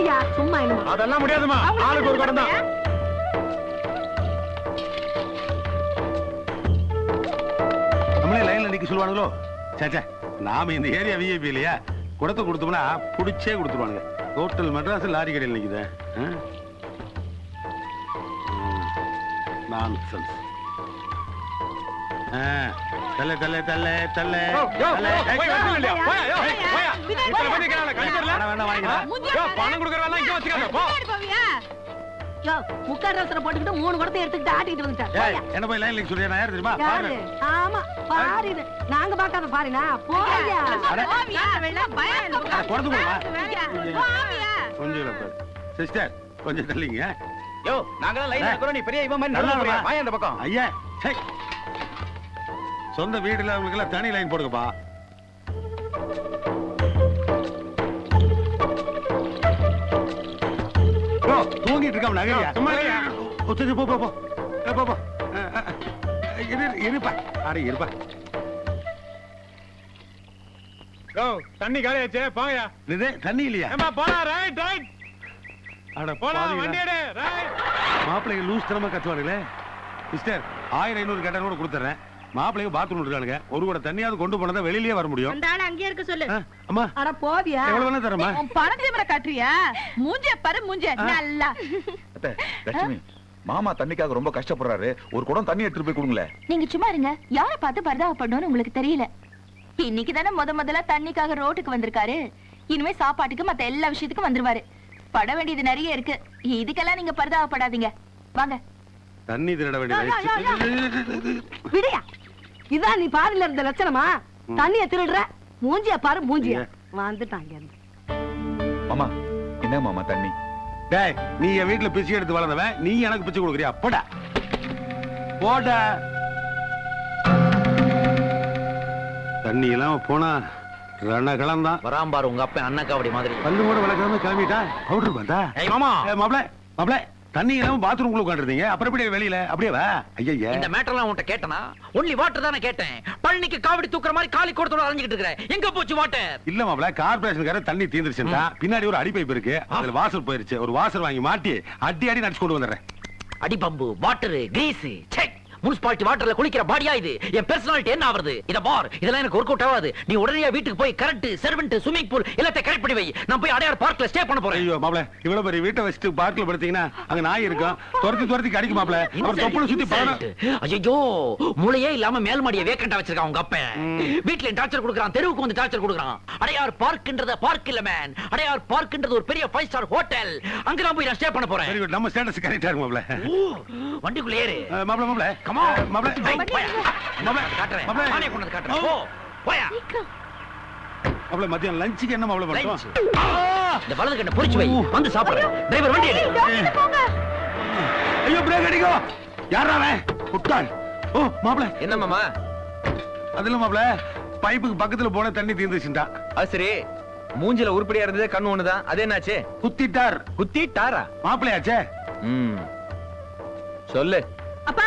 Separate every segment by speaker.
Speaker 1: குடியா சும்மா என்னமோ
Speaker 2: அதெல்லாம் முடியாதுமா ஆளுக்கு ஒரு குடம் தான்
Speaker 3: நம்மளே லைன்ல நிக்க சொல்லுவானுங்களோ சேச்சே நாம இந்த ஏரியா விஐபி இல்லையா குடத்தை கொடுத்தோம்னா புடிச்சே கொடுத்துருவானுங்க ஹோட்டல் மெட்ராஸ் லாரி கடையில் நிக்குது நான்சென்ஸ் தல்ல தல்ல தல்ல தல்ல
Speaker 2: பணம் கொடுக்கறவெல்லாம் இங்க வச்சுக்காத, போ.
Speaker 1: யோ முக்கால் ரசனை போட்டுக்கிட்டு மூணு குடத்தை எடுத்துக்கிட்டு ஆட்டிட்டு வந்துட்டேன். போயா.
Speaker 3: என்ன போய் லைன்ல நான் யார் தெரியுமா? பாரு.
Speaker 1: ஆமா பாரு நாங்க பார்க்காத பாருனா போயா?
Speaker 3: அட, அட, குடத்து கொடுமா கொஞ்சம் இல்ல பாரு சிஸ்டர் கொஞ்சம் தள்ளிங்க.
Speaker 4: யோ நாங்களாம் லைன்ல இருக்கிறோம். நீ பெரிய இவன் மாதிரி
Speaker 3: நல்லா?
Speaker 4: வாயா அந்த பக்கம்.
Speaker 3: ஐயா. சொந்த வீடுல அவங்களுக்கு எல்லாம் தனி லைன் போடுங்கப்பா. தூங்கிட்டு
Speaker 2: இருயா.
Speaker 3: ஓ, சரி, போ போ போ. போ இரு இருப்பா. அட இருப்பா.
Speaker 2: தண்ணி காலியாச்சே போங்கயா
Speaker 3: இது தண்ணி இல்லையா?
Speaker 2: ஏம்மா போலாம் ரைட் ரைட்
Speaker 3: அட
Speaker 2: போலாம் வண்டி. எடு ரைட்
Speaker 3: மாப்பிள்ளைங்க லூஸ் தனமா கத்துவானுங்களே. சிஸ்டர் ஆயிரம் ஐநூறு கேட்டா கூட கொடுத்துறேன். மாப்பிள்ளைங்க பாத்ரூம் இருக்கானுங்க ஒரு கூட தண்ணியாவது கொண்டு போனதா வெளியிலேயே வர முடியும்.
Speaker 5: அந்த ஆளு அங்கேயே இருக்க சொல்லு.
Speaker 3: அம்மா.
Speaker 1: அட போவியா?
Speaker 3: எவ்வளவு வேணா தரமா
Speaker 5: உன் பணம் திமிர காட்டுறியா? மூஞ்ச பாரு மூஞ்ச நல்லா.
Speaker 4: அத்தை, லட்சுமி மாமா தண்ணிக்காக ரொம்ப கஷ்டப்படுறாரு. ஒரு குடம் தண்ணி எடுத்துட்டு போய் கொடுங்களேன்.
Speaker 6: நீங்க சும்மா இருங்க. யார பார்த்து பரிதாபப்படணும்னு உங்களுக்கு தெரியல. இன்னைக்கு தானே முத முதல்ல தண்ணிக்காக ரோட்டுக்கு வந்திருக்காரு. இனிமே சாப்பாட்டுக்கு மத்த எல்லா விஷயத்துக்கும் வந்துருவாரு. பட வேண்டியது நிறைய இருக்கு. இதுக்கெல்லாம் நீங்க பரிதாபப்படாதீங்க. வாங்க.
Speaker 3: தண்ணி திருட. வேண்டியது
Speaker 1: விடியா? இதான் நீ பாதியில இருந்த லட்சணமா? தண்ணிய திருடுற? மூஞ்சிய பாரு மூஞ்சிய. வந்துட்டாங்க.
Speaker 4: மாமா என்ன மாமா தண்ணி?
Speaker 3: டேய் நீ என் வீட்டுல பிச்சை எடுத்து வளர்ந்தவன். நீ எனக்கு பிச்சை கொடுக்குறியா? போடா. போடா. தண்ணி இல்லாம போனா ரணகலம் தான்
Speaker 7: வராம்பார் உங்க அப்பன் அண்ணக்காவடி மாதிரி.
Speaker 3: பல்லு கூட விளக்காம கிளம்பிட்டா? பவுடர் பார்த்தா
Speaker 7: ஏய் மாமா.
Speaker 3: மாப்பிள மாப்பிள. தண்ணி இல்லாம பாத்ரூம் குள்ள உட்காந்துருந்தீங்க அப்புறம் எப்படி வெளியில? அப்படியே வா. ஐயா
Speaker 7: இந்த மேட்டர்லாம் உன்கிட்ட கேட்டனா? ஒன்லி வாட்டர் தானே கேட்டேன். பழனிக்கு காவடி தூக்குற மாதிரி காலி கொடுத்தோட அலைஞ்சிட்டு இருக்கிறேன் எங்க போச்சு வாட்டர்
Speaker 3: இல்ல மாப்பிள கார்பரேஷன்கார தண்ணி தீந்துருச்சுடா பின்னாடி ஒரு அடி பைப் இருக்கு அதுல வாசல் போயிருச்சு. ஒரு வாசல் வாங்கி மாட்டி அடி அடி நடிச்சு கொண்டு வந்துடுறேன்.
Speaker 7: அடிபம்பு வாட்டர் கிரீஸ் செக் முனிசிபாலிட்டி வாட்டர்ல குளிக்கிற பாடியா இது? என் பெர்சனாலிட்டி என்ன ஆவறது? இத பார் இதெல்லாம் எனக்கு ஒர்க் அவுட் ஆகாது. நீ உடனே வீட்டுக்கு போய் கரண்ட் செர்வெண்ட் ஸ்விமிங் பூல் எல்லாத்தையும் கரெக்ட் பண்ணி வை. நான் போய் அடையார் பார்க்ல ஸ்டே பண்ண போறேன்.
Speaker 3: ஐயோ மாப்பிள இவ்வளவு பெரிய வீட்டை வச்சுட்டு பார்க்ல படுத்தீங்கன்னா அங்க நாய் இருக்கும் துரத்தி துரத்தி கடிக்கும் மாப்பிள. அவர் தொப்புல சுத்தி பழம்
Speaker 7: ஐயோ மூளையே இல்லாம மேல் மாடியை வேக்கண்டா வச்சிருக்கான் உங்க அப்பன் வீட்ல டார்ச்சர் கொடுக்கறான் தெருவுக்கு வந்து டார்ச்சர் கொடுக்கறான். அடையார் பார்க்ன்றது பார்க் இல்ல மேன் அடையார் பார்க்ன்றது ஒரு பெரிய ஃபைவ் ஸ்டார் ஹோட்டல் அங்க நான் போய் நான் ஸ்டே பண்ண போறேன்.
Speaker 3: நம்ம ஸ்டேட்டஸ் கரெக்டா இருக்கு மாப்பிள.
Speaker 7: ஓ, வண்டிக்குள்ள ஏறு.
Speaker 3: அஹ், மாப்பிள. மாப்பிள
Speaker 7: Come on.
Speaker 3: மாப்பிள
Speaker 7: ஏய், போயா.
Speaker 3: மாப்பிள
Speaker 7: காட்டுறேன்.
Speaker 3: மாப்பிள
Speaker 7: நானே கொண்டு வந்து காட்டுறேன். போ போயா.
Speaker 3: மாப்பிள மத்தியம் லஞ்சுக்கு என்ன
Speaker 7: Lunch.
Speaker 3: பண்றோம்
Speaker 7: இந்த வலது கண்ணை பொறிச்சு வை. வந்து சாப்பிடுறேன் டிரைவர் வண்டி எடு.
Speaker 3: ஐயோ பிரேக் அடிக்கும் யாரா அவன்? முட்டாள் ஓ மாப்பிள.
Speaker 4: என்ன மாமா?
Speaker 3: அதுல மாப்பிள. பைப்புக்கு பக்கத்துல போன தண்ணி தீர்ந்துச்சுட்டா
Speaker 4: அது சரி. மூஞ்சில உருப்படியா இருந்தது கண்ணு ஒண்ணுதான் அது என்னாச்சு?
Speaker 3: குத்திட்டார்.
Speaker 4: குத்திட்டாரா?
Speaker 3: மாப்பிளையாச்சே.
Speaker 4: ம். சொல்லு.
Speaker 5: அப்பா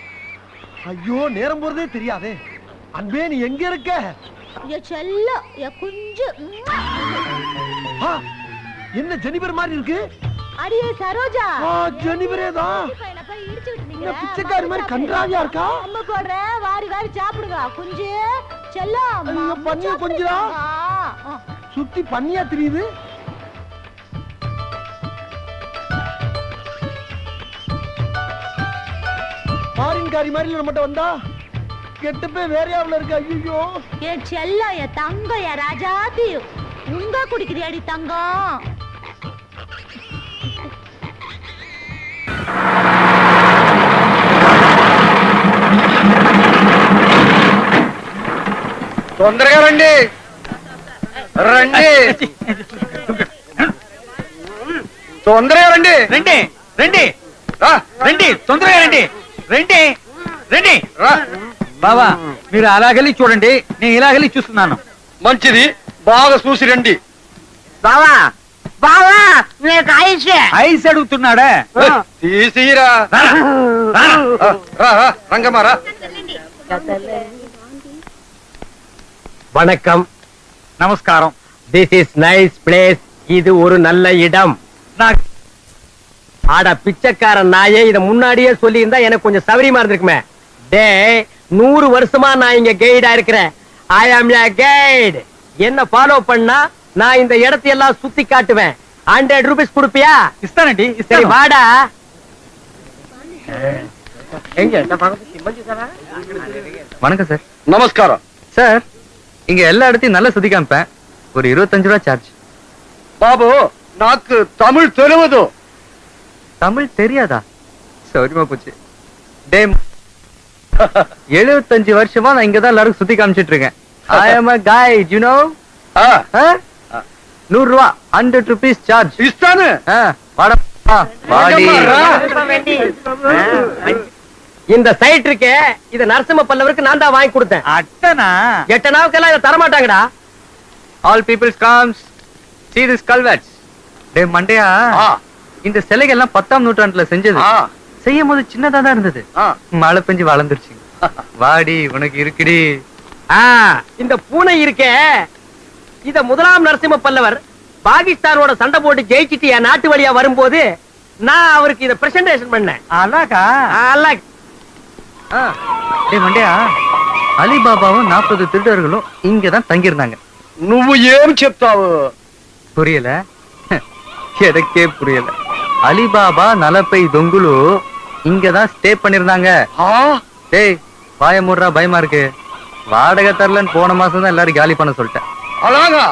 Speaker 8: ஐயோ நேரம் போறதே தெரியாதே. அன்பே நீ எங்க இருக்க?
Speaker 5: குஞ்சு.
Speaker 8: என்ன ஜெனிபர் மாதிரி இருக்கு?
Speaker 5: அடியே சரோஜா.
Speaker 8: ஆ, ஜெனிபரே தான் இந்த பிச்சைக்காரி மாதிரி கன்றாவியா இருக்கா?
Speaker 5: அம்மா போடுற வாரி வாரி சாப்பிடுங்க. குஞ்சு செல்லம்
Speaker 8: பண்ணியா கொஞ்சிரா? சுத்தி பண்ணியா தெரியுது? ஃபாரின்காரி மாதிரி நம்மகிட்ட வந்தா கெட்டுப்பே வேறையாவில் இருக்கு ஐயோ
Speaker 5: என் செல்லம் என் தங்கம் என் ராஜாதி உங்க குடிக்கிறியாடி தங்கம்
Speaker 4: తొందరగా రండి రండి తొందరగా రండి
Speaker 2: ரெண்டு
Speaker 7: రండి రా, రండి తొందరగా రండి రండి రండి రా. బావా మీరు అలాగెళ్ళి చూడండి నేను ఇలాగెళ్ళి చూస్తున్నాను
Speaker 2: మంచిది బాగా చూసి రండి
Speaker 1: బావా బావా నీకు ఐస్
Speaker 7: ఐస్ అడుగుతున్నాడా
Speaker 2: తీసిరా
Speaker 7: రారా, రారా.
Speaker 2: రా రా, రంగమ్మ రా
Speaker 9: வணக்கம்
Speaker 7: నమస్కారం
Speaker 9: திஸ் இஸ் நைஸ் பிளேஸ் இது ஒரு நல்ல இடம்
Speaker 7: నాకు
Speaker 9: ஆட பிச்சைக்காரன் நாயே இத முன்னாடியே சொல்லி இருந்தா எனக்கு கொஞ்சம் சௌரியமா இருந்திருக்குமே. டே நூறு வருஷமா நான் இங்க கைடா இருக்கிறேன். ஐ ஆம் யா கைட் என்ன ஃபாலோ பண்ணா நான் இந்த இடத்தையெல்லாம் சுத்தி காட்டுவேன். Hundred rupees கொடுப்பியா?
Speaker 7: இஸ்தானடி
Speaker 9: சரி வாடா.
Speaker 10: வணக்கம் சார்.
Speaker 2: நமஸ்காரம்.
Speaker 10: சார் இங்க எல்லா இடத்தையும் நல்லா சுத்தி காமிப்பேன். ஒரு இருபத்தஞ்சு ரூபா சார்ஜ்
Speaker 2: பாபு நாக்கு தமிழ் தெரிவதும்
Speaker 10: தமிழ் தெரியாதா? சௌரியமா போச்சு. எழுபத்தஞ்சு வருஷமா நான் இங்கதான் எல்லாரும் சுத்தி காமிச்சிட்டு இருக்கேன். ஐ அம் நூறு ரூபா ஹண்ட்ரட் ருபீஸ் சார்ஜ்
Speaker 9: இந்த சைட் இருக்கே இது நரசிம்ம பல்லவருக்கு நான் தான் வாங்கி கொடுத்தேன்.
Speaker 7: அட்டனா?
Speaker 9: எட்டனாவுக்கெல்லாம் இதை தரமாட்டாங்கடா.
Speaker 10: All peoples comes see this கல்வெட்ஸ் டே மண்டையா? இந்த சிலைகள் எல்லாம் பத்தாம் நூற்றாண்டுல செஞ்சது
Speaker 2: ஆ.
Speaker 10: செய்யும் போது சின்னதா தான் இருந்தது
Speaker 2: ஆ.
Speaker 10: மழை பெஞ்சு வளர்ந்துருச்சு வாடி உனக்கு இருக்குடி
Speaker 9: ஆ, இந்த பூனை இருக்கே இத முதலாம் நரசிம்ம பல்லவர் பாகிஸ்தானோட சண்டை போட்டு ஜெயிச்சிட்டு என் நாட்டு வழியா வரும்போது நான் அவருக்கு இத பிரசன்டேஷன் பண்ணேன்
Speaker 7: అలాగా
Speaker 9: அல்ல. ஆ,
Speaker 10: டே மண்டையா அலிபாபாவும் நாற்பது திருடர்களும் இங்கதான் தங்கியிருந்தாங்க
Speaker 2: నువ్వు ఏం చెప్తావు
Speaker 10: புரியல எனக்கே புரியல அலிபாபா நலப்பை தொங்குலு இங்கதான் ஸ்டே பண்ணிருந்தாங்க. டேய் வாய மூடுறா பயமா இருக்கு. வாடகை தரலன்னு போன மாசம் தான் எல்லாரும் காலி பண்ண சொல்லிட்டேன். அழகா?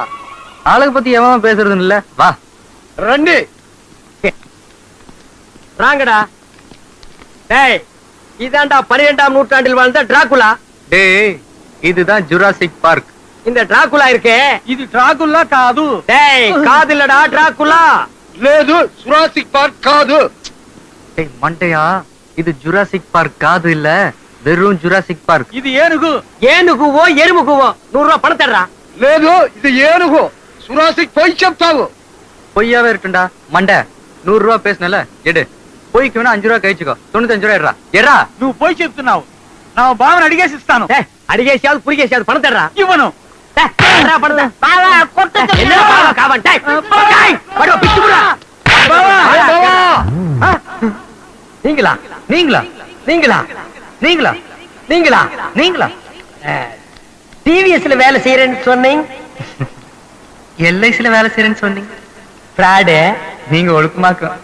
Speaker 10: பத்தி எவன் பேசுறது இல்ல. வா.
Speaker 2: ரெண்டு.
Speaker 9: ராங்கடா. டேய் இதான்டா பனிரெண்டாம் நூற்றாண்டில் வாழ்ந்த டிராகுலா.
Speaker 10: டேய் இதுதான் ஜுராசிக் பார்க்.
Speaker 9: இந்த டிராகுலா இருக்கே.
Speaker 7: இது டிராகுலா காது.
Speaker 9: டேய் காது இல்லடா டிராகுலா.
Speaker 2: లేదు సురాసిక్ పార్క్ కాదు
Speaker 10: டேய் மண்டையா இது ஜுராசிக் பார்க் காது இல்ல வெறும் ஜுராசிக் பார்க்
Speaker 7: ఇది ఏనుగు
Speaker 9: ஏனுகுவோ எருமுகுவோ நூறு ரூபாய் பணம் தர்றா
Speaker 2: లేదు ఇది ఏనుగు సురాసిక్ పోయి చెప్తావు
Speaker 10: பொய்யாவே இருக்குண்டா மண்டை நூறு ரூபா பேசுனல எடு பொய்க்கு வேணா அஞ்சு ரூபா கழிச்சுக்கோ தொண்ணூத்தஞ்சு ரூபா எடுறா எடா
Speaker 7: నువ్వు పోయి చెప్తున్నావు నా బావని అడిగేసి ఇస్తాను
Speaker 9: டேய் அடிகேசியாவது புரிகேசியாவது பணம் தர்றா
Speaker 7: ఇవ్వను
Speaker 9: நீங்களா?
Speaker 10: நீங்களா?
Speaker 9: நீங்களா?
Speaker 10: நீங்களா?
Speaker 9: நீங்களா?
Speaker 10: நீங்களா?
Speaker 9: டிவிஎஸ்ல வேலை செய்யறேன்னு சொன்னீங்க?
Speaker 10: எல்ஐசில வேலை செய்யறேன்னு சொன்னீங்க. நீங்க ஒழுக்கமாக்கும்